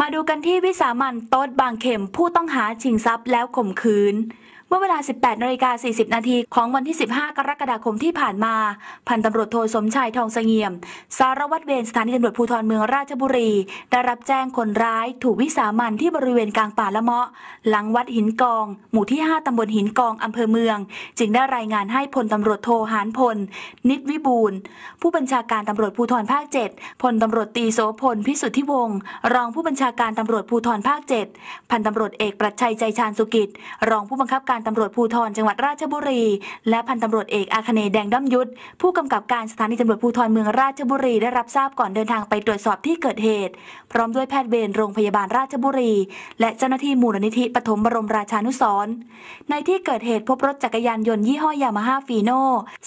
มาดูกันที่วิสามันโต๊ดบางเข็มผู้ต้องหาชิงทรัพย์แล้วข่มขืน มื่อเวลา 18นาฬิกา40 นาทีของวันที่ 15 กรกฎาคมที่ผ่านมา พันตำรวจโทสมชายทองเสงี่ยม สารวัตรเวรสถานีตำรวจภูธรเมืองราชบุรี ได้รับแจ้งคนร้ายถูกวิสามันที่บริเวณกลางป่าละเมาะ หลังวัดหินกอง หมู่ที่ 5 ตำบลหินกองอำเภอเมือง จึงได้รายงานให้พลตำรวจโทหานพล นิตวิบูลผู้บัญชาการตำรวจภูธรภาค 7 พลตำรวจตีโสพลพิสุทธิวงศ์รองผู้บัญชาการตำรวจภูธรภาค 7 พันตำรวจเอกประชัยใจชาญสุกิจ รองผู้บังคับการตำรวจภูธรจังหวัดราชบุรี และพันตำรวจเอกอาคเนยแดงด้ำยุทธผู้กำกับการสถานีตำรวจภูธรเมืองราชบุรีได้รับทราบก่อนเดินทางไปตรวจสอบที่เกิดเหตุ พร้อมด้วยแพทย์เวรโรงพยาบาลราชบุรี และเจ้าหน้าที่มูลนิธิปฐมบรมราชานุสรณ์ในที่เกิดเหตุพบรถจักรยานยนต์ยี่ห้อยามาฮ่าฟีโน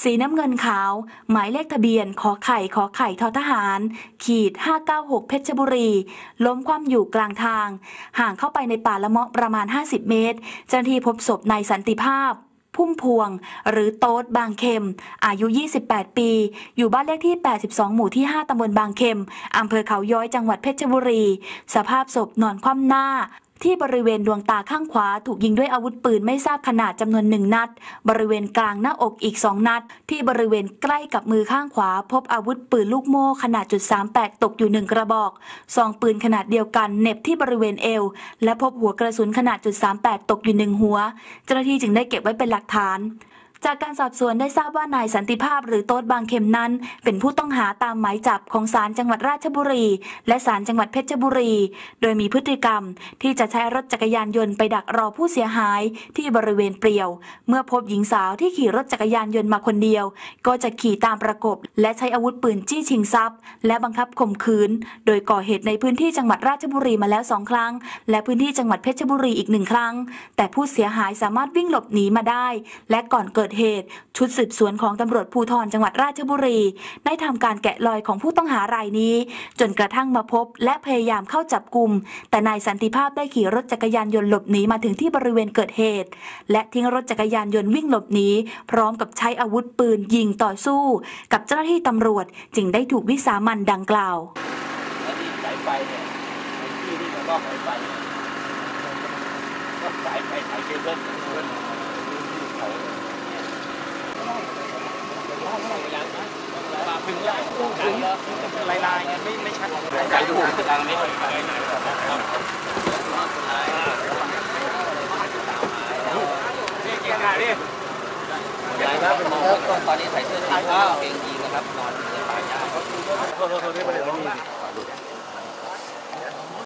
สีน้ำเงินขาว หมายเลขทะเบียนขอไข่ขอไข่ทอทหาร ขีด 596 เพชรบุรี ล้มคว่ำอยู่กลางทาง ห่างเข้าไปในป่าละเมาะประมาณ 50 เมตร เจ้าหน้าที่พบศพนายสันติภาพ พุ่มพวง หรือโต๊ดบางเข็ม อายุ 28 ปี อยู่บ้านเลขที่ 82 หมู่ที่ 5 ตำบลบางเข็ม อำเภอเขาย้อยจังหวัดเพชรบุรี สภาพศพนอนคว่ำหน้า ที่บริเวณดวงตาข้างขวาถูกยิงด้วยอาวุธปืนไม่ทราบขนาดจำนวนหนึ่งนัด บริเวณกลางหน้าอกอีกสองนัด ที่บริเวณใกล้กับมือข้างขวา พบอาวุธปืนลูกโม่ขนาดจุด38ตกอยู่หนึ่งกระบอกซองปืนขนาดเดียวกันเน็บที่บริเวณเอว และพบหัวกระสุนขนาดจุด38ตกอยู่หนึ่งหัว เจ้าหน้าที่จึงได้เก็บไว้เป็นหลักฐาน จากการสอบสวนได้ทราบว่านายสันติภาพหรือโต๊ดบางเข็มนั้น เป็นผู้ต้องหาตามหมายจับของศาลจังหวัดราชบุรี และศาลจังหวัดเพชรบุรี โดยมีพฤติกรรมที่จะใช้รถจักรยานยนต์ไปดักรอผู้เสียหายที่บริเวณเปลี่ยว เมื่อพบหญิงสาวที่ขี่รถจักรยานยนต์มาคนเดียว ก็จะขี่ตามประกบ และใช้อาวุธปืนจี้ชิงทรัพย์ และบังคับข่มขืน โดยก่อเหตุในพื้นที่จังหวัดราชบุรีมาแล้วสองครั้ง และพื้นที่จังหวัดเพชรบุรีอีกหนึ่งครั้ง แต่ผู้เสียหายสามารถวิ่งหลบหนีมาได้ และก่อนเกิดเหตุ ชุดสืบสวนของตำรวจภูธรจังหวัดราชบุรี ได้ทำการแกะรอยของผู้ต้องหารายนี้ จนกระทั่งมาพบ และพยายามเข้าจับกลุ่มแต่นายสันติภาพได้ขี่รถจักรยานยนต์หลบหนีมาถึงที่บริเวณเกิดเหตุ และทิ้งรถจักรยานยนต์วิ่งหลบหนีพร้อมกับใช้อาวุธปืนยิงต่อสู้ กับเจ้าหน้าที่ตำรวจจึงได้ถูกวิสามันดังกล่าวสายไฟเนี่ยที่ที่มันก็สายไฟก็สายไฟสายเคเบิลเคเบิลเขา ลายลายไม่ไม่ชัดใจดูทางนี้นี่เกียร์งานดิยายครับเป็นตอนนี้ใส่เสื้อสีขาวเกงยีนะครับนอนในป่ายาโทษโทษโทษนี่ประเด็นนี้